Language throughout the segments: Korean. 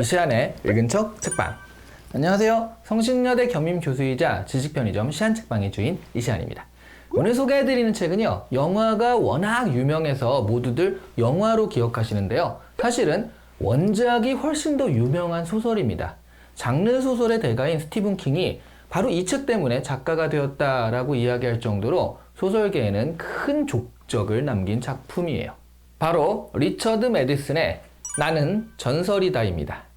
이시안의 읽은 척 책방. 안녕하세요. 성신여대 겸임 교수이자 지식 편의점 시안 책방의 주인 이시안입니다. 오늘 소개해드리는 책은요, 영화가 워낙 유명해서 모두들 영화로 기억하시는데요. 사실은 원작이 훨씬 더 유명한 소설입니다. 장르 소설의 대가인 스티븐 킹이 바로 이 책 때문에 작가가 되었다라고 이야기할 정도로 소설계에는 큰 족적을 남긴 작품이에요. 바로 리처드 메디슨의 나는 전설이다입니다.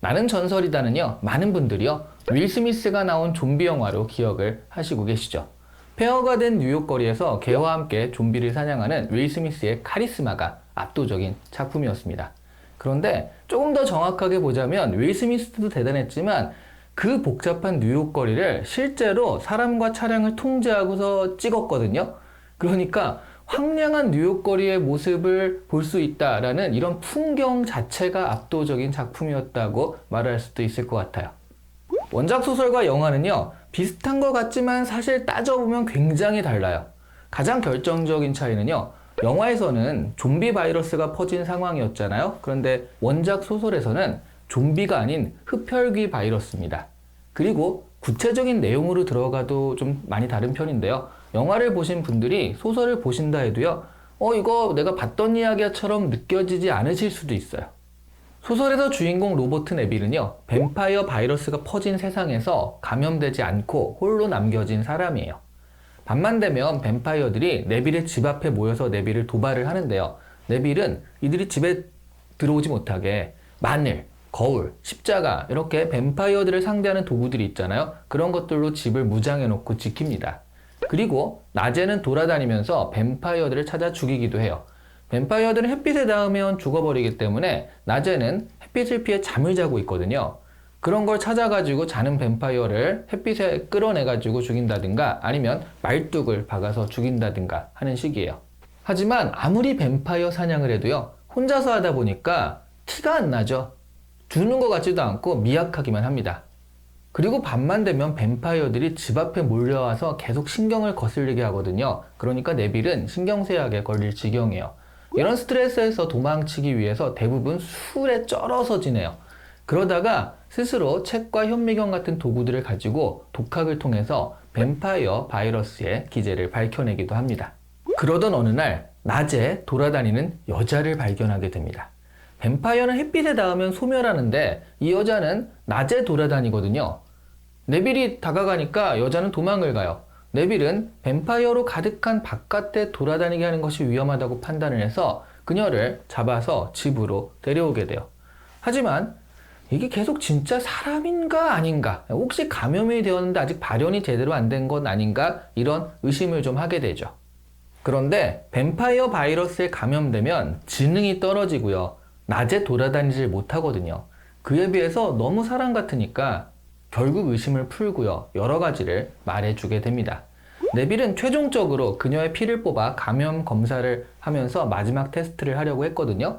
나는 전설이다는요, 많은 분들이요, 윌 스미스가 나온 좀비 영화로 기억을 하시고 계시죠. 폐허가 된 뉴욕 거리에서 개와 함께 좀비를 사냥하는 윌 스미스의 카리스마가 압도적인 작품이었습니다. 그런데 조금 더 정확하게 보자면 윌 스미스도 대단했지만 그 복잡한 뉴욕 거리를 실제로 사람과 차량을 통제하고서 찍었거든요. 그러니까 황량한 뉴욕 거리의 모습을 볼 수 있다라는 이런 풍경 자체가 압도적인 작품이었다고 말할 수도 있을 것 같아요. 원작 소설과 영화는요, 비슷한 것 같지만 사실 따져보면 굉장히 달라요. 가장 결정적인 차이는요, 영화에서는 좀비 바이러스가 퍼진 상황이었잖아요. 그런데 원작 소설에서는 좀비가 아닌 흡혈귀 바이러스입니다. 그리고 구체적인 내용으로 들어가도 좀 많이 다른 편인데요. 영화를 보신 분들이 소설을 보신다 해도요, 어, 이거 내가 봤던 이야기처럼 느껴지지 않으실 수도 있어요. 소설에서 주인공 로버트 네빌은요, 뱀파이어 바이러스가 퍼진 세상에서 감염되지 않고 홀로 남겨진 사람이에요. 밤만 되면 뱀파이어들이 네빌의 집 앞에 모여서 네빌을 도발을 하는데요. 네빌은 이들이 집에 들어오지 못하게 마늘, 거울, 십자가 이렇게 뱀파이어들을 상대하는 도구들이 있잖아요. 그런 것들로 집을 무장해 놓고 지킵니다. 그리고 낮에는 돌아다니면서 뱀파이어들을 찾아 죽이기도 해요. 뱀파이어들은 햇빛에 닿으면 죽어버리기 때문에 낮에는 햇빛을 피해 잠을 자고 있거든요. 그런 걸 찾아가지고 자는 뱀파이어를 햇빛에 끌어내가지고 죽인다든가 아니면 말뚝을 박아서 죽인다든가 하는 식이에요. 하지만 아무리 뱀파이어 사냥을 해도요, 혼자서 하다 보니까 티가 안 나죠. 죽는 것 같지도 않고 미약하기만 합니다. 그리고 밤만 되면 뱀파이어들이 집 앞에 몰려와서 계속 신경을 거슬리게 하거든요. 그러니까 네빌은 신경쇠약에 걸릴 지경이에요. 이런 스트레스에서 도망치기 위해서 대부분 술에 쩔어서 지내요. 그러다가 스스로 책과 현미경 같은 도구들을 가지고 독학을 통해서 뱀파이어 바이러스의 기제를 밝혀내기도 합니다. 그러던 어느 날 낮에 돌아다니는 여자를 발견하게 됩니다. 뱀파이어는 햇빛에 닿으면 소멸하는데 이 여자는 낮에 돌아다니거든요. 네빌이 다가가니까 여자는 도망을 가요. 네빌은 뱀파이어로 가득한 바깥에 돌아다니게 하는 것이 위험하다고 판단을 해서 그녀를 잡아서 집으로 데려오게 돼요. 하지만 이게 계속 진짜 사람인가 아닌가, 혹시 감염이 되었는데 아직 발현이 제대로 안 된 건 아닌가, 이런 의심을 좀 하게 되죠. 그런데 뱀파이어 바이러스에 감염되면 지능이 떨어지고요. 낮에 돌아다니질 못하거든요. 그에 비해서 너무 사람 같으니까 결국 의심을 풀고요. 여러 가지를 말해주게 됩니다. 네빌은 최종적으로 그녀의 피를 뽑아 감염 검사를 하면서 마지막 테스트를 하려고 했거든요.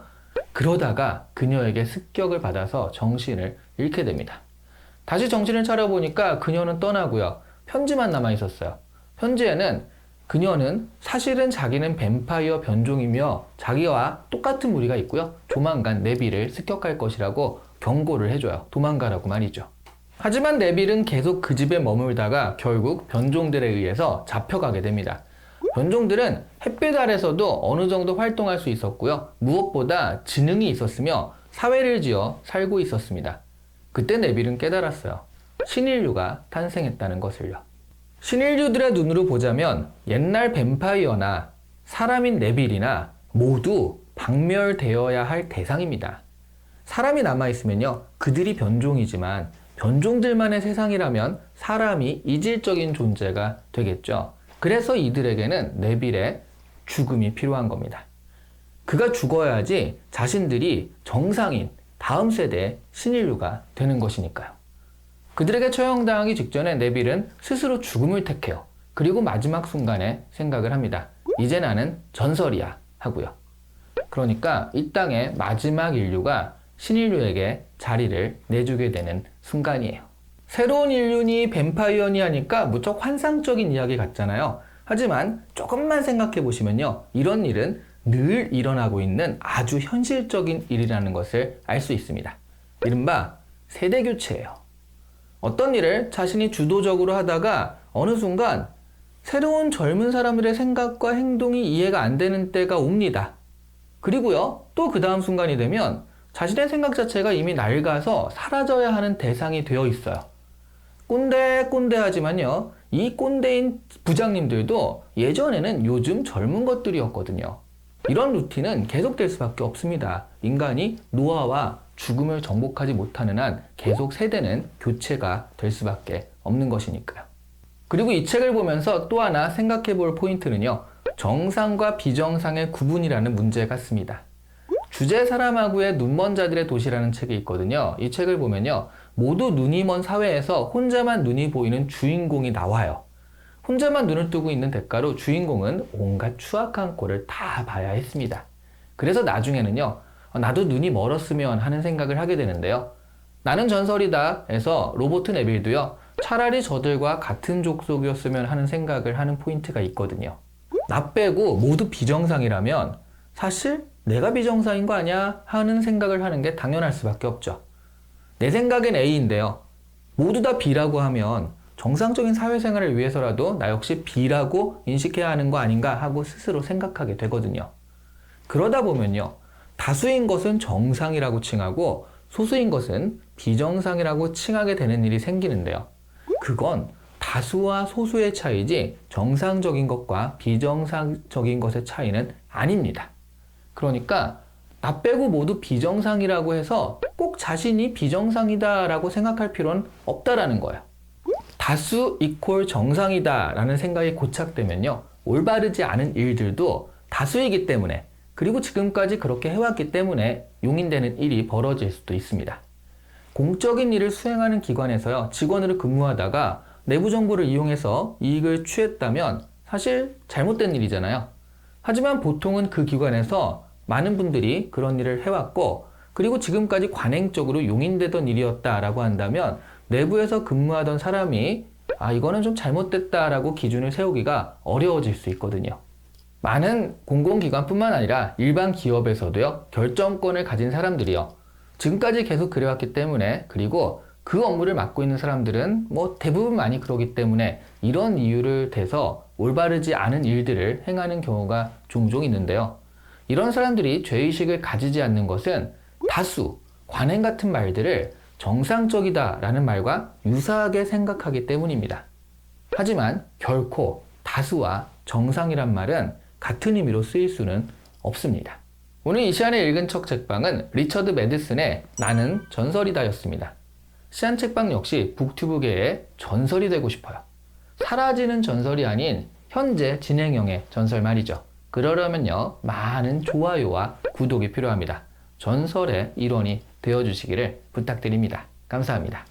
그러다가 그녀에게 습격을 받아서 정신을 잃게 됩니다. 다시 정신을 차려보니까 그녀는 떠나고요. 편지만 남아 있었어요. 편지에는 그녀는 사실은 자기는 뱀파이어 변종이며 자기와 똑같은 무리가 있고요. 조만간 네빌을 습격할 것이라고 경고를 해줘요. 도망가라고 말이죠. 하지만 네빌은 계속 그 집에 머물다가 결국 변종들에 의해서 잡혀가게 됩니다. 변종들은 햇빛 아래서도 어느 정도 활동할 수 있었고요. 무엇보다 지능이 있었으며 사회를 지어 살고 있었습니다. 그때 네빌은 깨달았어요. 신인류가 탄생했다는 것을요. 신인류들의 눈으로 보자면 옛날 뱀파이어나 사람인 네빌이나 모두 박멸되어야 할 대상입니다. 사람이 남아있으면요, 그들이 변종이지만 변종들만의 세상이라면 사람이 이질적인 존재가 되겠죠. 그래서 이들에게는 네빌의 죽음이 필요한 겁니다. 그가 죽어야지 자신들이 정상인 다음 세대의 신인류가 되는 것이니까요. 그들에게 처형당하기 직전에 네빌은 스스로 죽음을 택해요. 그리고 마지막 순간에 생각을 합니다. 이제 나는 전설이야 하고요. 그러니까 이 땅의 마지막 인류가 신인류에게 자리를 내주게 되는 순간이에요. 새로운 인류니 뱀파이어니 하니까 무척 환상적인 이야기 같잖아요. 하지만 조금만 생각해 보시면요. 이런 일은 늘 일어나고 있는 아주 현실적인 일이라는 것을 알 수 있습니다. 이른바 세대 교체예요. 어떤 일을 자신이 주도적으로 하다가 어느 순간 새로운 젊은 사람들의 생각과 행동이 이해가 안 되는 때가 옵니다. 그리고요, 또 그 다음 순간이 되면 자신의 생각 자체가 이미 낡아서 사라져야 하는 대상이 되어 있어요. 꼰대 꼰대 하지만요, 이 꼰대인 부장님들도 예전에는 요즘 젊은 것들이었거든요. 이런 루틴은 계속될 수밖에 없습니다. 인간이 노화와 죽음을 정복하지 못하는 한 계속 세대는 교체가 될 수밖에 없는 것이니까요. 그리고 이 책을 보면서 또 하나 생각해 볼 포인트는요. 정상과 비정상의 구분이라는 문제 같습니다. 주제 사람하고의 눈먼 자들의 도시라는 책이 있거든요. 이 책을 보면요. 모두 눈이 먼 사회에서 혼자만 눈이 보이는 주인공이 나와요. 혼자만 눈을 뜨고 있는 대가로 주인공은 온갖 추악한 꼴을 다 봐야 했습니다. 그래서 나중에는요, 어, 나도 눈이 멀었으면 하는 생각을 하게 되는데요. 나는 전설이다 해서 로버트 네빌도요, 차라리 저들과 같은 족속이었으면 하는 생각을 하는 포인트가 있거든요. 나 빼고 모두 비정상이라면 사실 내가 비정상인 거 아니야 하는 생각을 하는 게 당연할 수밖에 없죠. 내 생각엔 A인데요. 모두 다 B라고 하면 정상적인 사회생활을 위해서라도 나 역시 B라고 인식해야 하는 거 아닌가 하고 스스로 생각하게 되거든요. 그러다 보면요. 다수인 것은 정상이라고 칭하고 소수인 것은 비정상이라고 칭하게 되는 일이 생기는데요. 그건 다수와 소수의 차이지 정상적인 것과 비정상적인 것의 차이는 아닙니다. 그러니까 나 빼고 모두 비정상이라고 해서 꼭 자신이 비정상이다라고 생각할 필요는 없다라는 거예요. 다수 이퀄 정상이다라는 생각이 고착되면요. 올바르지 않은 일들도 다수이기 때문에 그리고 지금까지 그렇게 해왔기 때문에 용인되는 일이 벌어질 수도 있습니다. 공적인 일을 수행하는 기관에서요, 직원으로 근무하다가 내부 정보를 이용해서 이익을 취했다면 사실 잘못된 일이잖아요. 하지만 보통은 그 기관에서 많은 분들이 그런 일을 해왔고, 그리고 지금까지 관행적으로 용인되던 일이었다라고 한다면 내부에서 근무하던 사람이 아, 이거는 좀 잘못됐다라고 기준을 세우기가 어려워질 수 있거든요. 많은 공공기관뿐만 아니라 일반 기업에서도요, 결정권을 가진 사람들이요. 지금까지 계속 그래왔기 때문에, 그리고 그 업무를 맡고 있는 사람들은 뭐 대부분 많이 그러기 때문에 이런 이유를 대서 올바르지 않은 일들을 행하는 경우가 종종 있는데요. 이런 사람들이 죄의식을 가지지 않는 것은 다수, 관행 같은 말들을 정상적이다 라는 말과 유사하게 생각하기 때문입니다. 하지만 결코 다수와 정상이란 말은 같은 의미로 쓰일 수는 없습니다. 오늘 이 시간에 읽은 척 책방은 리처드 매드슨의 나는 전설이다 였습니다. 시안 책방 역시 북튜브계의 전설이 되고 싶어요. 사라지는 전설이 아닌 현재 진행형의 전설 말이죠. 그러려면요, 많은 좋아요와 구독이 필요합니다. 전설의 일원이 되어주시기를 부탁드립니다. 감사합니다.